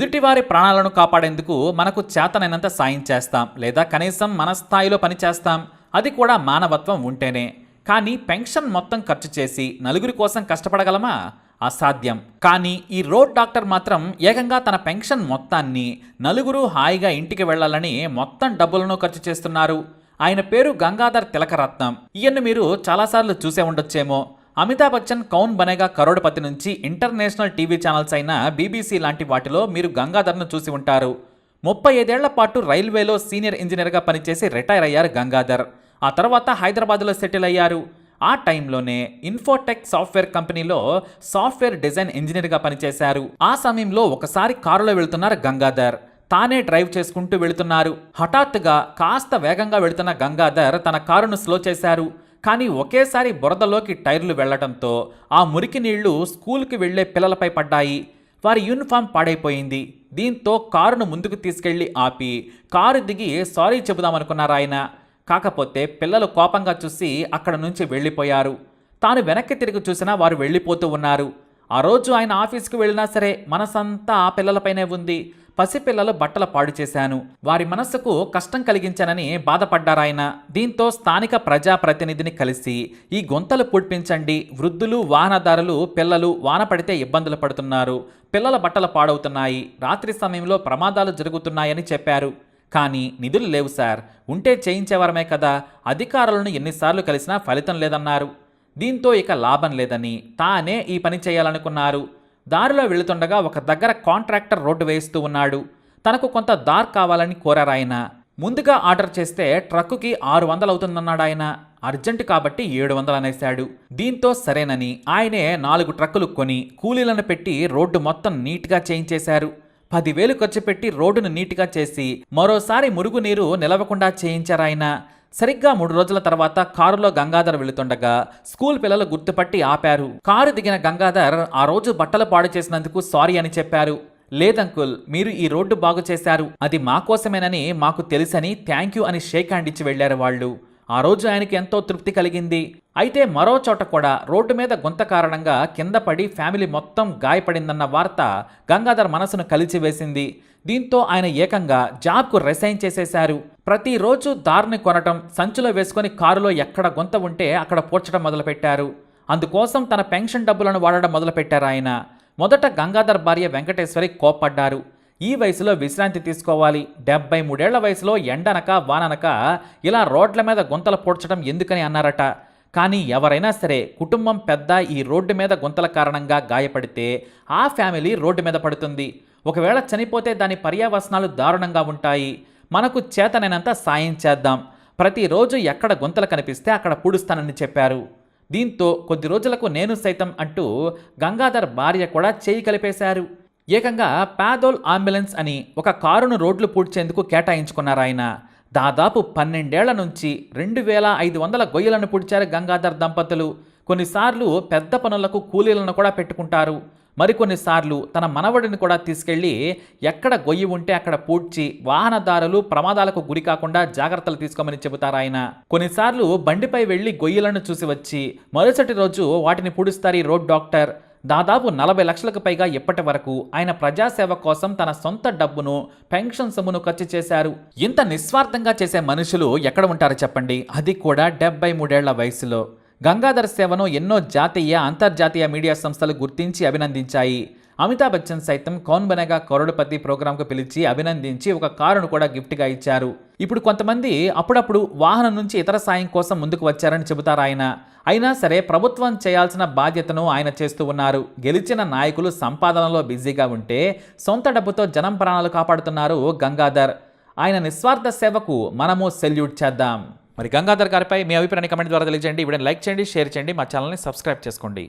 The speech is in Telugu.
ఎదుటివారి ప్రాణాలను కాపాడేందుకు మనకు చేతనైనంత సాయం చేస్తాం లేదా కనీసం మన స్థాయిలో పని చేస్తాం. అది కూడా మానవత్వం ఉంటేనే. కానీ పెన్షన్ మొత్తం ఖర్చు చేసి నలుగురి కోసం కష్టపడగలమా? అసాధ్యం. కానీ ఈ రోడ్ డాక్టర్ మాత్రం ఏకంగా తన పెన్షన్ మొత్తాన్ని నలుగురు హాయిగా ఇంటికి వెళ్ళాలని మొత్తం డబ్బులను ఖర్చు చేస్తున్నారు. ఆయన పేరు గంగాధర్ తిలకరత్నం. ఈయన్ని మీరు చాలాసార్లు చూసే ఉండొచ్చేమో. అమితాబ్ బచ్చన్ కౌన్ బనేగా కరోడ్పతి నుంచి ఇంటర్నేషనల్ టీవీ ఛానల్స్ అయిన బీబీసీ లాంటి వాటిలో మీరు గంగాధర్ను చూసి ఉంటారు. ముప్పై ఐదేళ్ళ పాటు రైల్వేలో సీనియర్ ఇంజనీర్గా పనిచేసి రిటైర్ అయ్యారు గంగాధర్. ఆ తర్వాత హైదరాబాద్లో సెటిల్ అయ్యారు. ఆ టైంలోనే ఇన్ఫోటెక్ సాఫ్ట్వేర్ కంపెనీలో సాఫ్ట్వేర్ డిజైన్ ఇంజనీర్గా పనిచేశారు. ఆ సమయంలో ఒకసారి కారులో వెళ్తున్నారు గంగాధర్. తానే డ్రైవ్ చేసుకుంటూ వెళుతున్నారు. హఠాత్తుగా కాస్త వేగంగా వెళుతున్న గంగాధర్ తన కారును స్లో చేశారు. కానీ ఒకేసారి బురదలోకి టైర్లు వెళ్ళడంతో ఆ మురికి నీళ్ళు స్కూల్కి వెళ్ళే పిల్లలపై పడ్డాయి. వారి యూనిఫామ్ పాడైపోయింది. దీంతో కారును ముందుకు తీసుకెళ్ళి ఆపి కారు దిగి సారీ చెబుదామనుకున్నారు ఆయన. కాకపోతే పిల్లలు కోపంగా చూసి అక్కడ నుంచి వెళ్ళిపోయారు. తాను వెనక్కి తిరిగి చూసినా వారు వెళ్ళిపోతూ ఉన్నారు. ఆ రోజు ఆయన ఆఫీస్కి వెళ్ళినా సరే మనసంతా ఆ పిల్లలపైనే ఉంది. పసిపిల్లలు బట్టలు పాడు చేశాను. వారి మనస్సుకు కష్టం కలిగించానని బాధపడ్డారాయన. దీంతో స్థానిక ప్రజాప్రతినిధిని కలిసి ఈ గొంతలు పూడ్పించండి. వృద్ధులు వాహనదారులు పిల్లలు వాన పడితే ఇబ్బందులు పడుతున్నారు. పిల్లల బట్టలు పాడవుతున్నాయి. రాత్రి సమయంలో ప్రమాదాలు జరుగుతున్నాయని చెప్పారు. కానీ నిధులు లేవు సార్. ఉంటే చేయించేవారమే కదా. అధికారులను ఎన్నిసార్లు కలిసినా ఫలితం లేదన్నారు. దీంతో ఇక లాభం లేదని తానే ఈ పని చేయాలనుకున్నారు. దారిలో వెళుతుండగా ఒక దగ్గర కాంట్రాక్టర్ రోడ్డు వేస్తూ ఉన్నాడు. తనకు కొంత దార్ కావాలని కోరారాయన ముందుగా ఆర్డర్ చేస్తే ట్రక్కుకి ఆరు వందలు అవుతుందన్నాడు ఆయన. అర్జెంటు కాబట్టి ఏడు వందలు అనేశాడు. దీంతో సరేనని ఆయనే నాలుగు ట్రక్కులు కొని కూలీలను పెట్టి రోడ్డు మొత్తం నీట్గా చేయించేశారు పదివేలు ఖర్చు పెట్టి రోడ్డును నీట్గా చేసి మరోసారి మురుగునీరు నిలవకుండా చేయించారాయన సరిగ్గా మూడు రోజుల తర్వాత కారులో గంగాధర్ వెళుతుండగా స్కూల్ పిల్లలు గుర్తుపట్టి ఆపారు. కారు దిగిన గంగాధర్ ఆ రోజు బట్టలు పాడు చేసినందుకు సారీ అని చెప్పారు. లేదంకుల్ మీరు ఈ రోడ్డు బాగు చేశారు. అది మా కోసమేనని మాకు తెలుసని థ్యాంక్ యూ అని షేక్ హ్యాండ్ ఇచ్చి వెళ్ళారు వాళ్ళు. ఆ రోజు ఆయనకి ఎంతో తృప్తి కలిగింది. అయితే మరో చోట కూడా రోడ్డు మీద గుంత కారణంగా కింద పడి ఫ్యామిలీ మొత్తం గాయపడిందన్న వార్త గంగాధర్ మనసును కలిచివేసింది దీంతో ఆయన ఏకంగా జాబ్కు రిసైన్ చేసేశారు. ప్రతిరోజు దారిని కొనటం సంచిలో వేసుకొని కారులో ఎక్కడ గుంత ఉంటే అక్కడ పూడ్చడం మొదలుపెట్టారు. అందుకోసం తన పెన్షన్ డబ్బులను వాడడం మొదలుపెట్టారు ఆయన. మొదట గంగాధర్ భార్య వెంకటేశ్వరి కోప్పడ్డారు. ఈ వయసులో విశ్రాంతి తీసుకోవాలి. డెబ్బై మూడేళ్ళ వయసులో ఎండనక వాననక ఇలా రోడ్ల మీద గుంతలు పూడ్చడం ఎందుకని అన్నారట. కానీ ఎవరైనా సరే కుటుంబం పెద్ద ఈ రోడ్డు మీద గుంతల కారణంగా గాయపడితే ఆ ఫ్యామిలీ రోడ్డు మీద పడుతుంది. ఒకవేళ చనిపోతే దాని పర్యావసనాలు దారుణంగా ఉంటాయి. మనకు చేతనైనంత సాయం చేద్దాం. ప్రతిరోజు ఎక్కడ గుంతలు కనిపిస్తే అక్కడ పూడుస్తానని చెప్పారు. దీంతో కొద్ది రోజులకు నేను సైతం అంటూ గంగాధర్ భార్య కూడా చేయి కలిపేశారు. ఏకంగా పాదోల్ అంబులెన్స్ అని ఒక కారును రోడ్లు పూడ్చేందుకు కేటాయించుకున్నారు ఆయన. దాదాపు పన్నెండేళ్ళ నుంచి రెండు వేల ఐదు వందల గొయ్యలను పూడ్చారు గంగాధర్ దంపతులు. కొన్నిసార్లు పెద్ద పనులకు కూలీలను కూడా పెట్టుకుంటారు. మరికొన్నిసార్లు తన మనవడిని కూడా తీసుకెళ్ళి ఎక్కడ గొయ్యి ఉంటే అక్కడ పూడ్చి వాహనదారులు ప్రమాదాలకు గురి కాకుండా జాగ్రత్తలు తీసుకోమని చెబుతారు ఆయన. కొన్నిసార్లు బండిపై వెళ్ళి గొయ్యలను చూసి వచ్చి మరుసటి రోజు వాటిని పూడుస్తారు ఈ రోడ్ డాక్టర్. దాదాపు నలభై లక్షలకు పైగా ఇప్పటి వరకు ఆయన ప్రజాసేవ కోసం తన సొంత డబ్బును పెన్షన్ సొమ్మును ఖర్చు చేశారు. ఇంత నిస్వార్థంగా చేసే మనుషులు ఎక్కడ ఉంటారు చెప్పండి. అది కూడా డెబ్బై మూడేళ్ళ వయసులో. గంగాధర్ సేవను ఎన్నో జాతీయ అంతర్జాతీయ మీడియా సంస్థలు గుర్తించి అభినందించాయి. అమితాబ్ బచ్చన్ సైతం కౌన్ బనేగా కరోడపతి ప్రోగ్రాంకు పిలిచి అభినందించి ఒక కారును కూడా గిఫ్ట్గా ఇచ్చారు. ఇప్పుడు కొంతమంది అప్పుడప్పుడు వాహనం నుంచి ఇతర సాయం కోసం ముందుకు వచ్చారని చెబుతారు ఆయన. అయినా సరే ప్రభుత్వం చేయాల్సిన బాధ్యతను ఆయన చేస్తూ ఉన్నారు. గెలిచిన నాయకులు సంపాదనలో బిజీగా ఉంటే సొంత డబ్బుతో జనం ప్రాణాలు కాపాడుతున్నారు గంగాధర్. ఆయన నిస్వార్థ సేవకు మనము సెల్యూట్ చేద్దాం. మరి గంగాధర్ గారిపై మీ అభిప్రాయాన్ని కమెంట్ ద్వారా తెలియజేయండి. వీడియోని లైక్ చేయండి షేర్ చేయండి. మా ఛానల్ని సబ్స్క్రైబ్ చేసుకోండి.